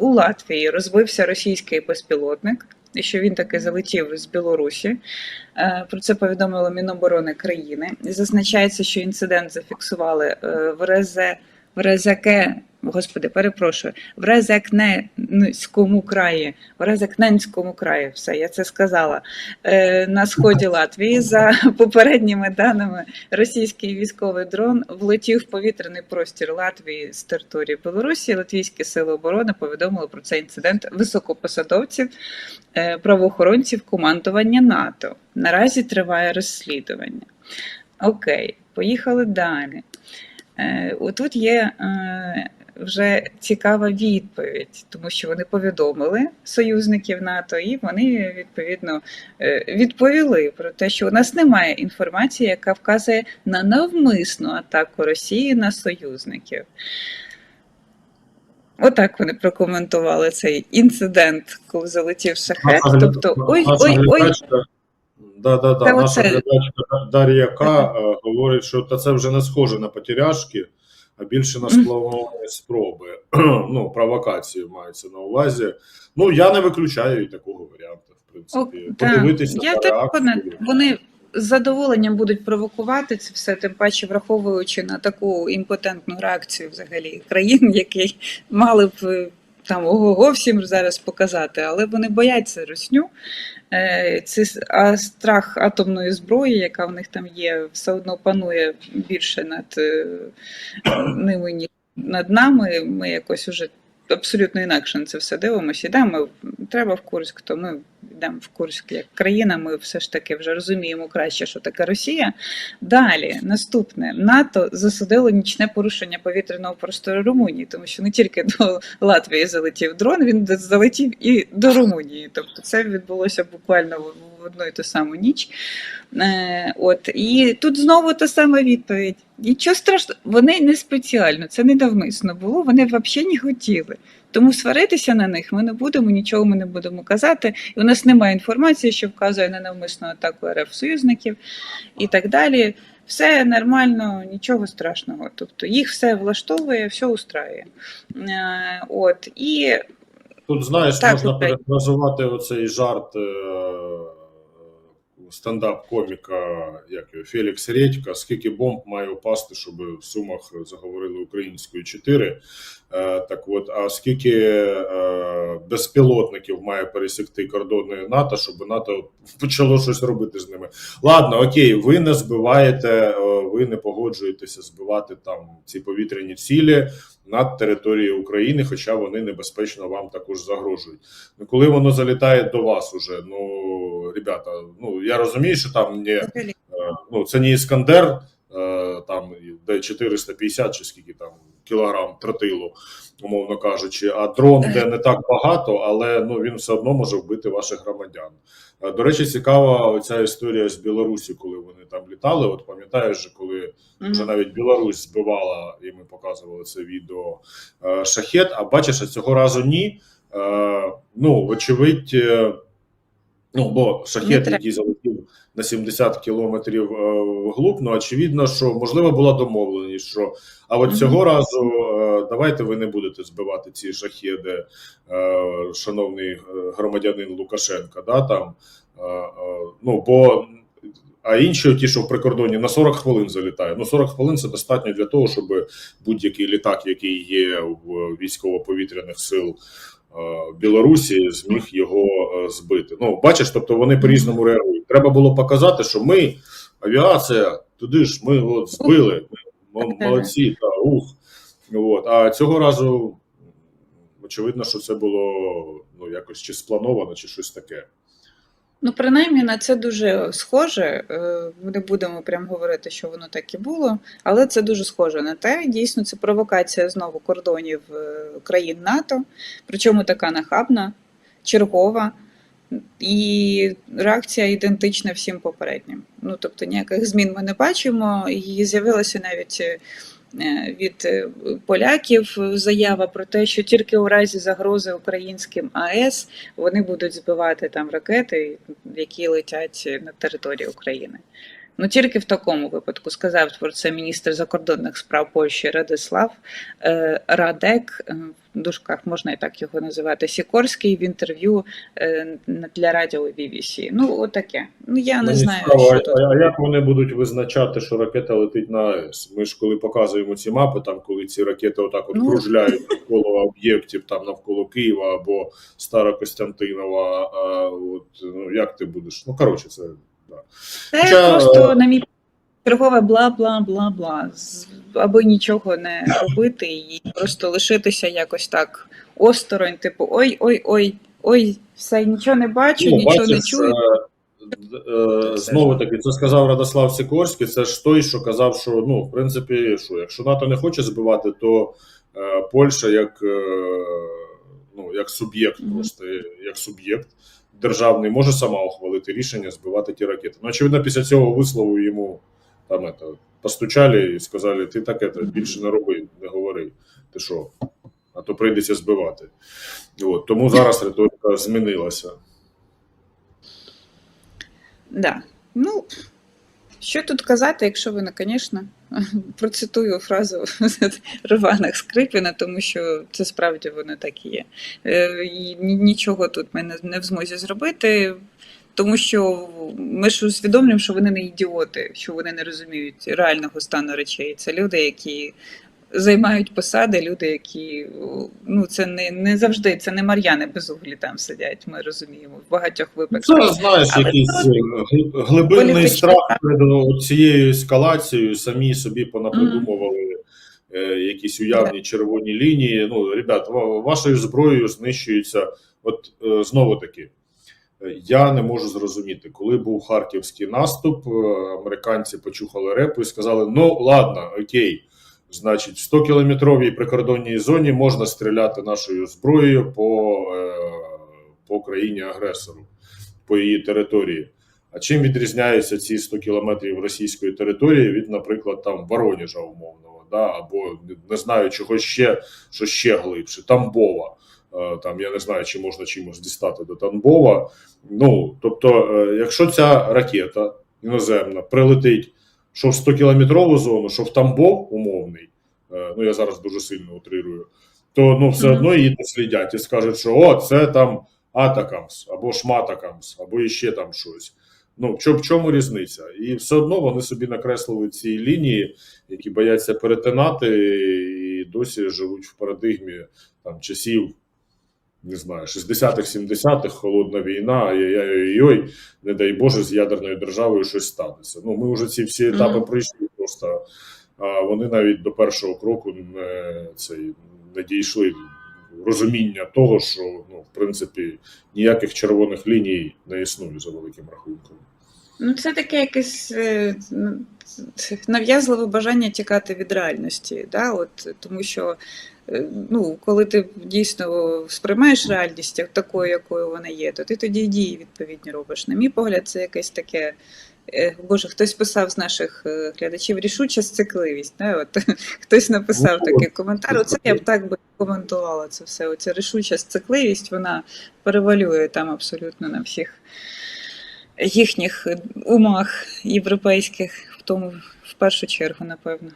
у Латвії розбився російський безпілотник, і що він таки залетів з Білорусі. Е, Про це повідомило Міноборони країни. Зазначається, що інцидент зафіксували е, в РЗ в Резаке, господи, перепрошую, в Резакненському краї, в Резакненському краї, все, я це сказала. Е, На сході Латвії, за попередніми даними, російський військовий дрон влетів в повітряний простір Латвії з території Білорусі. Латвійські сили оборони повідомили про цей інцидент високопосадовців, е, правоохоронців командування НАТО. Наразі триває розслідування. Окей, поїхали далі. Е, Отут є е, вже цікава відповідь, тому що вони повідомили союзників НАТО, і вони відповідно е, відповіли про те, що у нас немає інформації, яка вказує на навмисну атаку Росії на союзників. Отак вони прокоментували цей інцидент, коли залетів шахет. Тобто, гляд- Да, да, да. Наша оце- глядачка Дар'я К. е, говорить, що та це вже не схоже на потеряшки, а більше на сплановані спроби. ну, провокації мається на увазі. Ну, я не виключаю і такого варіанту, в принципі. Подивитися Я на так реакцію. вони з задоволенням будуть провокувати це все, тим паче враховуючи на таку імпотентну реакцію взагалі країн, які мали б е, там ого-го всім зараз показати, але вони бояться русню. Е, Це страх атомної зброї, яка в них там є, все одно панує більше над е, ними, ніж над нами. Ми якось уже абсолютно інакше на це все дивимося. Йдемо, треба в Курськ, то ми йдемо в Курськ як країна. Ми все ж таки вже розуміємо краще, що таке Росія. Далі, наступне НАТО засудило нічне порушення повітряного простору Румунії, тому що не тільки до Латвії залетів дрон, він залетів і до Румунії. Тобто це відбулося буквально в одну і ту саму ніч. Е, От і тут знову та сама відповідь. Нічого страшного, вони не спеціально, це не навмисно було. Вони взагалі не хотіли. Тому сваритися на них ми не будемо, нічого ми не будемо казати. І у нас немає інформації, що вказує на навмисну атаку РФ союзників і так далі. Все нормально, нічого страшного. Тобто їх все влаштовує, все устраює. Е, От і Тут, знаєш, Так, можна окей. перефразувати оцей жарт е, стендап-коміка, як Фелікс Редька, скільки бомб має впасти, щоб в Сумах заговорили українською 4. Е, так от, а скільки е, безпілотників має пересікти кордони НАТО, щоб НАТО почало щось робити з ними. Ладно, окей, ви не збиваєте, е, ви не погоджуєтеся збивати там ці повітряні цілі над територією України, хоча вони небезпечно вам також загрожують. Ну коли воно залітає до вас уже, ну ребята, ну я розумію, що там не Е, ну, це не Іскандер, е, там де 450 чи скільки там кілограм тротилу, умовно кажучи, а дрон, де не так багато, але ну він все одно може вбити ваших громадян. Е, До речі, цікава оця історія з Білорусі, коли вони там літали. От пам'ятаєш, коли вже навіть Білорусь збивала, і ми показували це відео шахет. А бачиш, а цього разу ні. Ну, вочевидь, е, ну бо шахет, який залетів на 70 кілометрів е, вглуб, ну очевидно, що можливо була домовленість, що а от цього разу е, давайте ви не будете збивати ці шахеди, е, шановний громадянин Лукашенка, да там. Ну бо а інші, ті, що в прикордоні, на 40 хвилин залітає. Ну 40 хвилин це достатньо для того, щоб будь-який літак, який є в військово-повітряних сил Білорусі, зміг його е, збити. Ну, бачиш, тобто вони по-різному реагують. Треба було показати, що ми, авіація, туди ж ми от збили, ми молодці, та ух. От. А цього разу очевидно, що це було ну, якось чи сплановано, чи щось таке. Ну, принаймні на це дуже схоже. Е, Ми не будемо прям говорити, що воно так і було, але це дуже схоже на те. Дійсно, це провокація знову кордонів е, країн НАТО, причому така нахабна, чергова. І реакція ідентична всім попереднім. Ну тобто ніяких змін ми не бачимо. І з'явилося навіть е, від е, поляків заява про те, що тільки у разі загрози українським АЕС вони будуть збивати там ракети, які летять на території України. Ну тільки в такому випадку сказав про це міністр закордонних справ Польщі Радислав е, Радек. е, В дужках можна і так його називати. Сікорський в інтерв'ю е, для радіо BBC. Ну, отаке. Ну я не Мені знаю, цікаво, що а, тут. а як вони будуть визначати, що ракета летить на АЕС? Ми ж коли показуємо ці мапи, там коли ці ракети отак от Ну. кружляють навколо об'єктів, там навколо Києва або Старокостянтинова, а от ну як ти будеш? Ну коротше, це. Це Хоча, просто е, на мій чергове бла бла бла бла. Аби нічого не робити і просто лишитися якось так осторонь, типу ой, ой, ой, ой, все нічого не бачу, Ну, нічого не чую. е, е, Знову таки, це сказав Радослав Сікорський. Це ж той, що казав, що ну, в принципі, що якщо НАТО не хоче збивати, то е, Польща як, е, ну, як суб'єкт, просто як суб'єкт державний, може сама ухвалити рішення збивати ті ракети. Ну, очевидно, після цього вислову йому там это, постучали і сказали: ти таке більше не роби, не говори. Ти що? А то прийдеться збивати. От, тому зараз риторика змінилася. Да. Ну, що тут казати, якщо ви, звісно, процитую фразу Ривана Скрипіна, тому що це справді воно так і є. Е, Нічого тут ми не в змозі зробити, тому що ми ж усвідомлюємо, що вони не ідіоти, що вони не розуміють реального стану речей. Це люди, які займають посади, люди, які ну це не, не завжди, це не мар'яни безуглі там сидять. Ми розуміємо в багатьох випадках. Це знаєш, Але якийсь е, гл- глибинний політична- страх перед цією ескалацією, самі собі понапридумували е, якісь уявні червоні лінії. Ну, ребят, вашою зброєю знищується. От е, знову таки, е, я не можу зрозуміти, коли був харківський наступ, е, американці почухали репу і сказали: ну ладно, окей. Значить, в 100 кілометровій прикордонній зоні можна стріляти нашою зброєю по, е, по країні агресору, по її території. А чим відрізняються ці 100 кілометрів російської території від, наприклад, там Воронежа умовного, да? або не знаю, чого ще, що ще глибше, Тамбова. Е, Там я не знаю, чи можна чимось дістати до Тамбова. Ну тобто, е, якщо ця ракета іноземна прилетить що в 100 кілометрову зону, що в Тамбов умовний, е, ну я зараз дуже сильно утрирую, то ну все одно її дослідять і скажуть, що о, це там Атакамс, або Шматакамс, або іще там щось. Ну, в чому, в чому різниця? І все одно вони собі накреслили ці лінії, які бояться перетинати, і досі живуть в парадигмі там часів, не знаю, 60-х, 70-х, холодна війна, ай-яй-яй-ой, не дай Боже, з ядерною державою щось станеться. Ну, ми вже ці всі етапи Мгм. пройшли, просто а вони навіть до першого кроку не, цей, не дійшли розуміння того, що ну, в принципі ніяких червоних ліній не існує за великим рахунком. Ну, це таке якесь е, ну, нав'язливе бажання тікати від реальності. Да? От, тому що е, ну, коли ти дійсно сприймаєш реальність як такою, якою вона є, то ти тоді й дії відповідні робиш. На мій погляд, це якесь таке. е, Боже, хтось писав з наших глядачів рішуча сцикливість. Да? От, хтось написав Ну, такий коментар. Оце я б так би коментувала це все. Оця рішуча сцикливість, вона перевалює там абсолютно на всіх їхніх умах європейських, в тому в першу чергу, напевно.